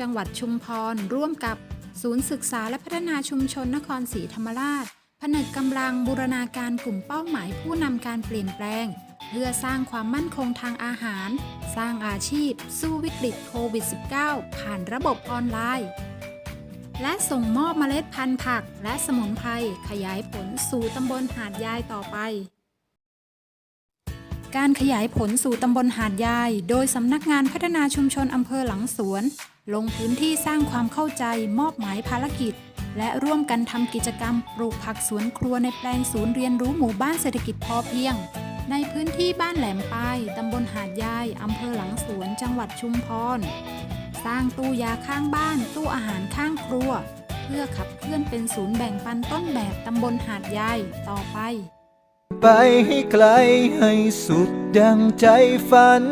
จังหวัดชุมพร ร่วมกับศูนย์ศึกษาและพัฒนาชุมชนนครศรีธรรมราช ผนึกกำลังบูรณาการกลุ่มเป้าหมายผู้นำการเปลี่ยนแปลง เพื่อสร้างความมั่นคงทางอาหาร สร้างอาชีพ สู้วิกฤตโควิด -19 ผ่านระบบออนไลน์ และส่งมอบเมล็ดพันธุ์ผัก และสมุนไพรขยายผลสู่ตำบลหาดยายต่อไป การขยายผลสู่ตำบลหาดยาย โดยสำนักงานพัฒนาชุมชนอำเภอหลังสวน ลงพื้นที่สร้างความเข้าใจมอบหมายภารกิจ และร่วมกันทำกิจกรรมปลูกผักสวนครัวในแปลงศูนย์เรียนรู้หมู่บ้านเศรษฐกิจพอเพียง ในพื้นที่บ้านแหลมป้ายตำบลหาดยายอำเภอหลังสวน จังหวัดชุมพร สร้างตู้ยาข้างบ้าน ตู้อาหารข้างครัว เพื่อขับเคลื่อนเป็นศูนย์แบ่งปันต้นแบบตำบลหาดยายต่อไป ไปให้ไกลให้สุดดังใจฝัน